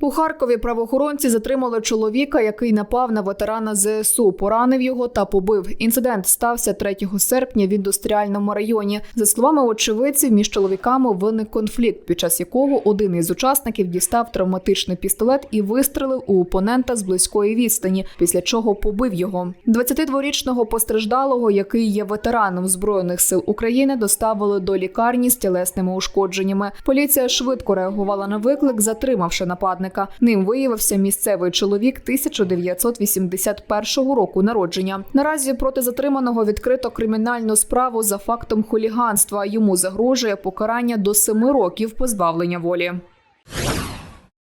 У Харкові правоохоронці затримали чоловіка, який напав на ветерана ЗСУ, поранив його та побив. Інцидент стався 3 серпня в індустріальному районі. За словами очевидців, між чоловіками виник конфлікт, під час якого один із учасників дістав травматичний пістолет і вистрелив у опонента з близької відстані, після чого побив його. 22-річного постраждалого, який є ветераном збройних сил України, доставили до лікарні з тілесними ушкодженнями. Поліція швидко реагувала на виклик, затримавши нападника. Ним виявився місцевий чоловік 1981 року народження. Наразі проти затриманого відкрито кримінальну справу за фактом хуліганства. Йому загрожує покарання до семи років позбавлення волі.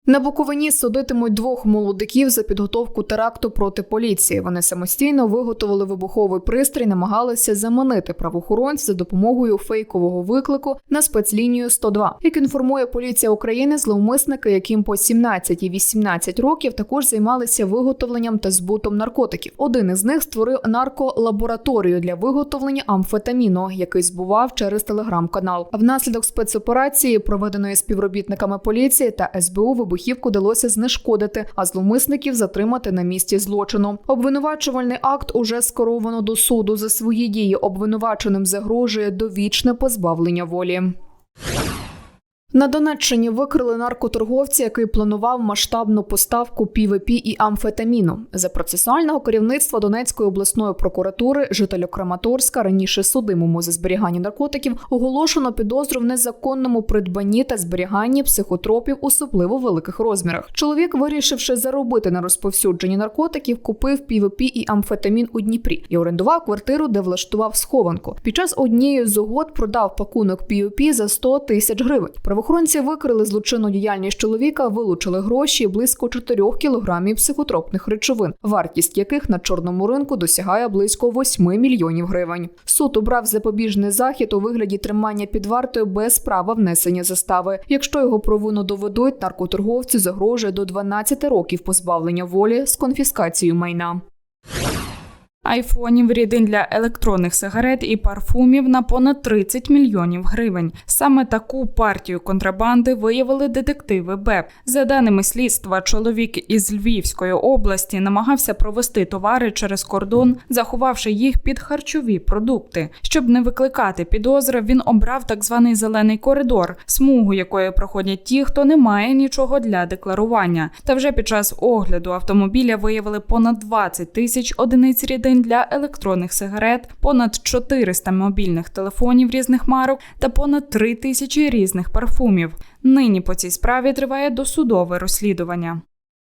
На Буковині судитимуть двох молодиків за підготовку теракту проти поліції. Вони самостійно виготовили вибуховий пристрій, намагалися заманити правоохоронців за допомогою фейкового виклику на спецлінію 102. Як інформує поліція України, зловмисники, яким по 17 і 18 років, також займалися виготовленням та збутом наркотиків. Один із них створив нарколабораторію для виготовлення амфетаміну, який збував через телеграм-канал. А внаслідок спецоперації, проведеної співробітниками поліції та СБУ, вибухівку вдалося знешкодити, а зловмисників затримати на місці злочину. Обвинувачувальний акт уже скеровано до суду. За свої дії обвинуваченим загрожує довічне позбавлення волі. На Донеччині викрили наркоторговця, який планував масштабну поставку ПВП і амфетаміну. За процесуального керівництва Донецької обласної прокуратури жителю Краматорська, раніше судимому за зберігання наркотиків, оголошено підозру в незаконному придбанні та зберіганні психотропів особливо великих розмірах. Чоловік, вирішивши заробити на розповсюдженні наркотиків, купив ПВП і амфетамін у Дніпрі і орендував квартиру, де влаштував схованку. Під час однієї з угод продав пакунок ПВП за 100 тисяч гривень. Правоохоронці викрили злочинну діяльність чоловіка, вилучили гроші близько 4 кілограмів психотропних речовин, вартість яких на чорному ринку досягає близько 8 мільйонів гривень. Суд обрав запобіжний захід у вигляді тримання під вартою без права внесення застави. Якщо його провину доведуть, наркоторговцю загрожує до 12 років позбавлення волі з конфіскацією майна. Айфонів, рідин для електронних сигарет і парфумів на понад 30 мільйонів гривень. Саме таку партію контрабанди виявили детективи БЕП. За даними слідства, чоловік із Львівської області намагався провести товари через кордон, заховавши їх під харчові продукти. Щоб не викликати підозри, він обрав так званий зелений коридор, смугу якої проходять ті, хто не має нічого для декларування. Та вже під час огляду автомобіля виявили понад 20 тисяч одиниць рідин для електронних сигарет, понад 400 мобільних телефонів різних марок та понад 3 тисячі різних парфумів. Нині по цій справі триває досудове розслідування.